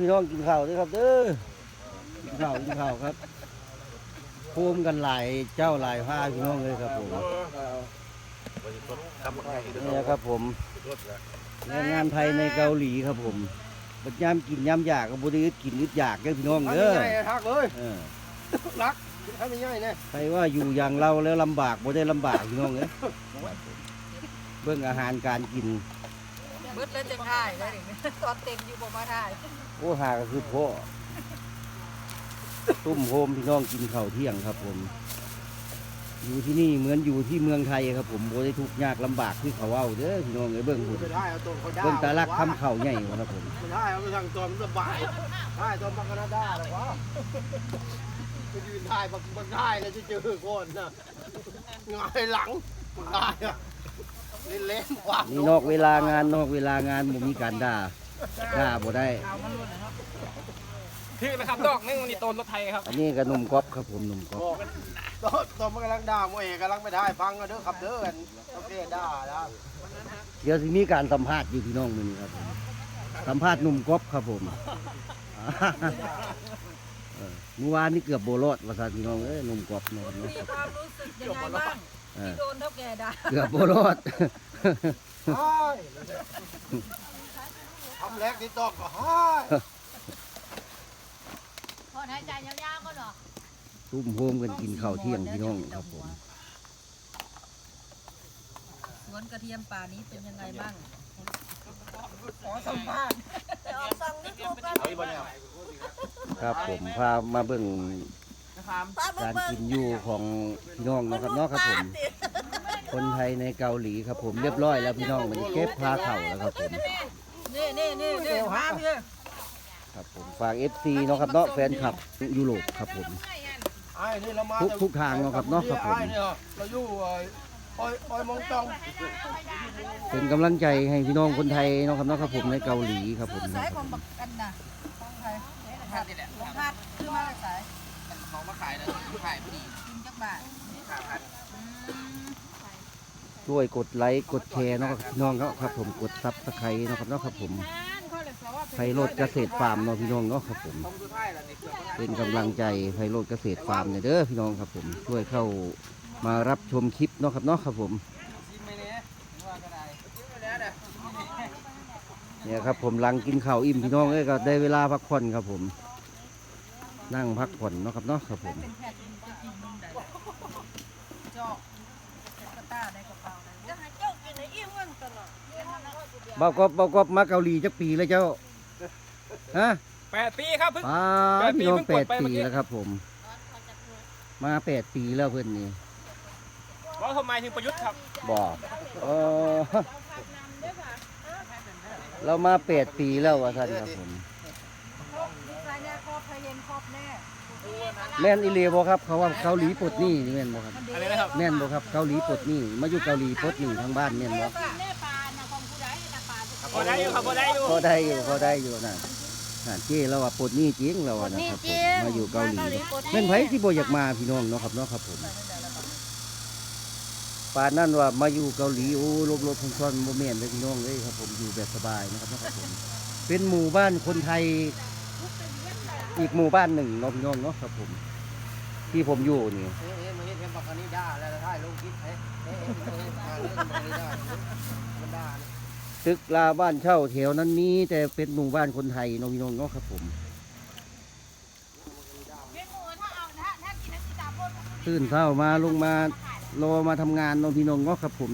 พี่น้องกินข้าวด้วยครับเด้อกินข้าวกินข้าวครับโคมกันหลายเจ้าหลายผ้าพี่น้องเลยครับผมนี่ครับผมแรงงานไทยในเกาหลีครับผมบัดยามกินยามอยากกับบริอึดกินอึดอยากเด้อพี่น้องทำเด้อง่ายๆทักเลยเออรักทำง่ายๆเนี่ยใครว่าอยู่อย่างเราแล้วลำบากบ่ได้ลำบากพี่น้องเอ้ยเบิ่งอาหารการกิน มืดแล้วจะถ่ายได้ดิตอนเต็มอยู่บ่มาถ่ายโอ้หาก็คือพ่อตุ้มโฮมพี่น้องกินข้าวเที่ยงครับผม อยู่ที่นี่เหมือนอยู่ที่เมืองไทยครับผมโบได้ทุกข์ยากลำบากที่เขาเว้าเด้อพี่น้องเอ้ยเบิ่งพุ่นไม่ได้เอาตัวเขาได้เบิ่งตาลักคำเข่าใหญ่กว่าครับผมไม่ได้เอาไปทางตัวมันสบายได้ตัวมาแคนาดาหรอวะไปยืนได้บักบักได้แล้วจะเจอคนนะหงายหลังบักได้อะ เล่นๆความนี่นอกเวลางานนอกเวลางานบ่มีการด่าด่าบ่ได้ ถือนะครับดอกนึงนี่ต้นรถไทยครับ อันนี้ก็นมก๊อบครับผมนมก๊อบบอกตัวตัวมันกำลังด่าโมเอกกำลังไปได้ฟังกันเด้อครับเด้อกันโอเคด่าแล้วเดี๋ยวสิมีการสัมภาษณ์อยู่พี่น้องมื้อนี้ครับผมสัมภาษณ์หนุ่มก๊อบครับผมเออเมื่อวานนี่เกือบโบรอดว่าซั่นพี่น้องเอ้ยหนุ่มก๊อบเนาะครับเนาะ มีความรู้สึกยังไงบ้าง เออที่โดนเท่าแก่ด่าเกือบโบรอดใช่ทำแรกที่ต้องก็ให้ถอนหายใจยาวๆก็เหรอตุ้มโฮมกันกินข้าวเที่ยงพี่น้องครับผม สวนกระเทียมป่านี้เป็นยังไงบ้างขอสัมภาษณ์ไปออกสั่งยูทูบกันครับผมพามาเบิ่ง การกินอยู่ของพี่น้องเนาะครับเนาะครับผม คนไทยในเกาหลีครับผมเรียบร้อยแล้วพี่น้องมันเก็บผ้าเข่าแล้วครับผมนี่นี่นี่นี่พาพี่ครับผมฝาก FC เนาะครับเนาะแฟนคลับยุโรปครับผมไอ้นี่เรามาทุกทุกทางเนาะครับเนาะครับผมไอ้เนี่ยเราอยู่เอ่อออยออยมองจองเป็นกำลังใจให้พี่น้องคนไทยเนาะครับเนาะครับผมในเกาหลีครับผม ขายพอดีกินจักบาทขาพันช่วยกดไลค์กดแชร์เนาะครับพี่น้องครับครับผมกดซับสไครต์เนาะครับเนาะครับผมไพโรดเกษตรฟาร์มเนาะพี่น้องเนาะครับผม ต้องสุดท้ายแล้วในเครื่องเป็นกำลังใจไพโรดเกษตรฟาร์มเนี่ยเด้อพี่น้องครับผมช่วยเข้ามารับชมคลิปเนาะครับเนาะครับผมชิมไหมเนี่ยว่าก็ได้ชิมไปแล้วเด้อเนี่ยครับผมหลังกินข้าวอิ่มพี่น้องเอ้ยก็ได้เวลาพักผ่อนครับผม นั่งพักผ่อนเนาะครับเนาะครับผมเป็นแพทย์จะกินมึงได้จอกกระต้าในกระเป๋าได้จะให้เจ้ากินให้อิ่มกันตลอดเบากอบเบากอบมาเกาหลีจักปีแล้วเจ้าฮะแปดปีครับเพิ่งป้าแปดปีพี่น้องเพิ่แปงกดไปเมื่ดปีอกี้แล้วครับ ผม มาแปดปีแล้วเพื่อนนี่ว่าทำไมถึงประยุทธ์ครับบอกเออเรามาแปดปีแล้วว่าท่านครับผมมีใครแน่ ครอบใครเย็นครอบแน่แม่นอิเลียบครับเขาว่าเกาหลีปลดหนี้นี่แม่นบ่ครับ อะไรนะครับแม่นบ่ครับเกาหลีปลดหนี้มาอยู่เกาหลีปลดหนี้ทางบ้านแม่นบ่แม่ปลานะของผู้ใดนะปลาจะพอได้อยู่ครับพอได้อยู่พอได้อยู่พอได้อยู่นะน่ะเจ้เราว่าปลดหนี้จริงเราว่านะครับผมมาอยู่เกาหลีแม่นไผที่บ่อยากมาพี่น้องเนาะครับเนาะครับผมป่านนั้นว่ามาอยู่เกาหลีโอ้ลบลบซ่อนๆบ่แม่นเลยพี่น้องเอ้ยครับผมอยู่แบบสบายนะครับเนาะครับผมเป็นหมู่บ้านคนไทย อีกหมู่บ้านหนึ่งเนาะพี่น้องเนาะครับผม ที่ผมอยู่นี่ เอ๊ะเอ๊ะมาเห็นเห็นบักอันนี้ด่าแล้วได้ลงคลิปเอ๊ะเอ๊ะเอ๊ะเอ๊ะมาเรื่องบักอันนี้ด่ามันด่าเนี่ยตึกลาบ้านเช่าแถวนั้นมีแต่เป็นหมู่บ้านคนไทยเนาะพี่น้องเนาะครับผมเมนูถ้าเอาถ้าถ้ากินน้ำจิ้มตาโพดตื่นเช้ามาลงมารอมาทำงานเนาะพี่น้องเนาะครับผม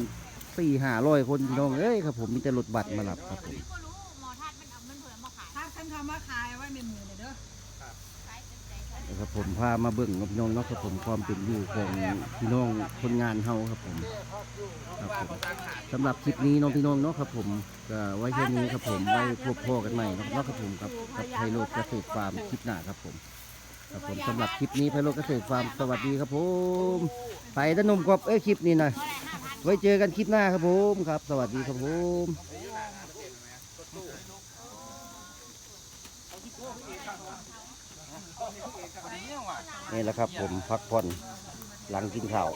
สี่ห้าร้อยคนพี่น้องเอ้ยครับผมมีแต่รถบัสมารับครับผมพี่ก็รู้หมอทัดมันเอามันเผื่อมาขายถ้าท่านคำว่าขายไว้เมนูเลยเด้อขายเป็ นใจกันนะครับผมพามาเบิ่งเนาะพี่น้องเนาะครับผมความเป็นอยู่ของพี่น้องคนงานเฮาครับผมครับผมสำหรับคลิปนี้น้องพี่น้องเนาะครับผมก็ไว้แค่นี้ครับผมไว้พบพ่อกันใหม่เนาะเนาะครับผมกับกับไพโรดเกษตรฟาร์มคลิปหน้าครับผมครับผมสำหรับคลิปนี้ไพโรดเกษตรฟาร์มสวัสดีครับผมไปด้านนมกบเอ้ยคลิปนี้หน่อยไว้เจอกันคลิปหน้าครับผมครับ สวัสดีครับผม นี่แหละครับผมพักผ่อนหลังกินข้าว